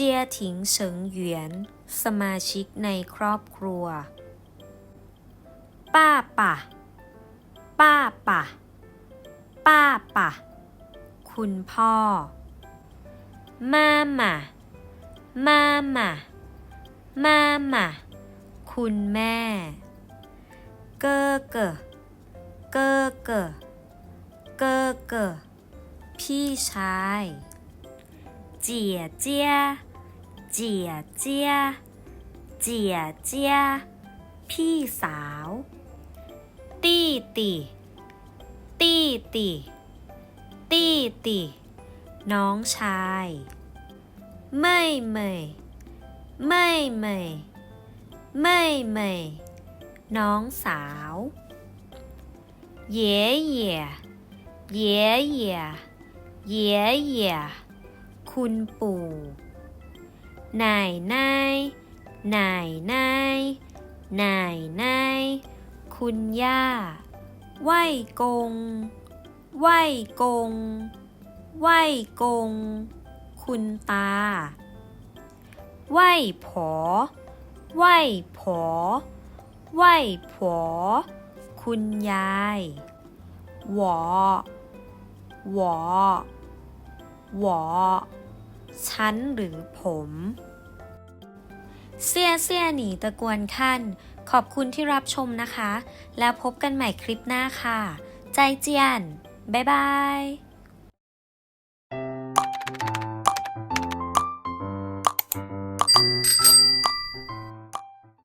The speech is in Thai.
เจียถิงเฉิงเหวียน สมาชิกในครอบครัว ป้าป่ะ ป้าป่ะ ป้าป่ะ คุณพ่อ มาม่ามาม่ามาม่าคุณแม่ เกอเกอเกอเกอเกอเกอพี่ชายเจียเจียเจียเจียเจียเจียพี่สาว ตี้ตีตี้ตีตี้ตีน้องชายไม่ไม่ไม่ไม่ไม่ไม่น้องสาวเย่เย่เย่เย่เย่เย่คุณปู่ นายนายนายนายนายนายคุณย่าไหวกงไหวกงไหวกง คุณตาไหวผอไหวผอไหวผอคุณยายหวอหวอหวอ ฉันหรือผม เสียเสียหนีตะกวนขั้น ขอบคุณที่รับชมนะคะ แล้วพบกันใหม่คลิปหน้าค่ะ ใจเจียน บ๊ายบาย